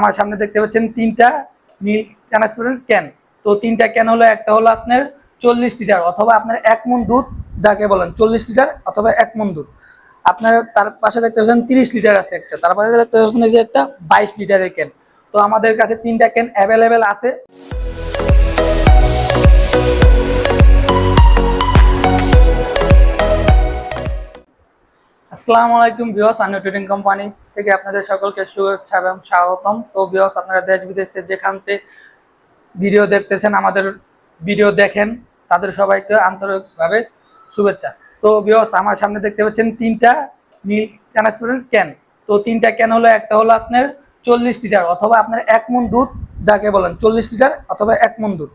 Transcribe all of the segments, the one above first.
আমার সামনে দেখতে পাচ্ছেন তিনটা মিল্ক ট্রান্সপারেন্ট ক্যান। তো তিনটা ক্যান হলো, একটা হলো আপনার চল্লিশ লিটার অথবা আপনার এক মন দুধ, যাকে বলেন চল্লিশ লিটার অথবা এক মন দুধ। আপনার তার পাশে দেখতে পাচ্ছেন তিরিশ লিটার আছে একটা, তার পাশে দেখতে পাচ্ছেন এই যে একটা বাইশ লিটারের ক্যান। তো আমাদের কাছে তিনটা ক্যান অ্যাভেলেবেল আছে। আসসালামু আলাইকুম বিয়স আনু ট্রেডিং কোম্পানি থেকে আপনাদের সকলকে শুভেচ্ছা এবং স্বাগতম। তো বিয়স আপনারা দেশ বিদেশ থেকে যেখান থেকে ভিডিও দেখতেছেন, আমাদের ভিডিও দেখেন, তাদের সবাইকে আন্তরিকভাবে শুভেচ্ছা। তো বিয়স আমার সামনে দেখতে পাচ্ছেন তিনটা মিল্ক ট্রান্সপারেন্ট ক্যান তো তিনটা ক্যান হলো, একটা হলো আপনার চল্লিশ লিটার অথবা আপনার এক মন দুধ, যাকে বলেন চল্লিশ লিটার অথবা এক মন দুধ।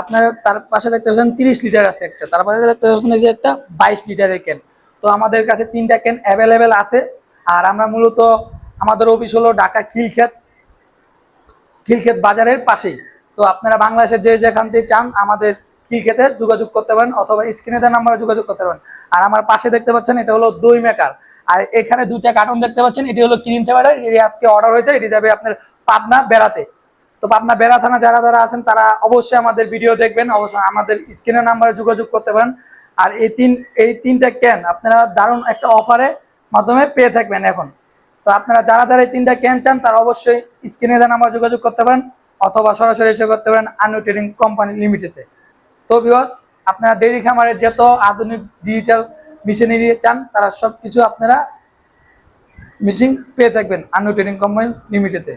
আপনার তার পাশে দেখতে পাচ্ছেন তিরিশ লিটার আছে একটা, তার পাশে দেখতে পাচ্ছেন এই যে একটা বাইশ লিটারের ক্যান তো আমাদের কাছে তিনটা ক্যান অ্যাভেলেবেল আছে। আর আমরা মূলত আমাদের অফিস হলো ঢাকা খিলক্ষেত খিলক্ষেত বাজারের পাশেই। তো আপনারা বাংলাদেশের যে যেখান থেকে চান আমাদের খিলক্ষেতে যোগাযোগ করতে পারেন অথবা স্ক্রিনে দেওয়া নাম্বারে যোগাযোগ করতে পারেন। আর আমার পাশে দেখতে পাচ্ছেন এটা হলো দই মেকার আর এখানে দুইটা কার্টন দেখতে পাচ্ছেন, এটি হলো ক্রিম সেভারের, এটি আজকে অর্ডার হয়েছে, এটি যাবে আপনার পাবনা, বেড়াতে। তো পাবনা বেড়া থানা যারা যারা আছেন, তারা অবশ্যই আমাদের ভিডিও দেখবেন। অবশ্যই আমাদের স্ক্রিনের নাম্বারে যোগাযোগ করতে পারেন। আর এই তিন, এই তিনটা ক্যান আপনারা দারুণ একটা অফারে মাধ্যমে পেয়ে থাকবেন এখন। তো আপনারা যারা যারা এই তিনটা ক্যান চান, তারা অবশ্যই স্ক্রিনে দেন আমার যোগাযোগ করতে পারেন, অথবা সরাসরি এসে করতে পারেন আনু ট্রেডিং কোম্পানি লিমিটেডে তো। বিকজ আপনারা ডেইরি খামারে যত আধুনিক ডিজিটাল মেশিনারি চান, তারা সব কিছু আপনারা মেশিন পেয়ে থাকবেন আনু ট্রেডিং কোম্পানি লিমিটেডে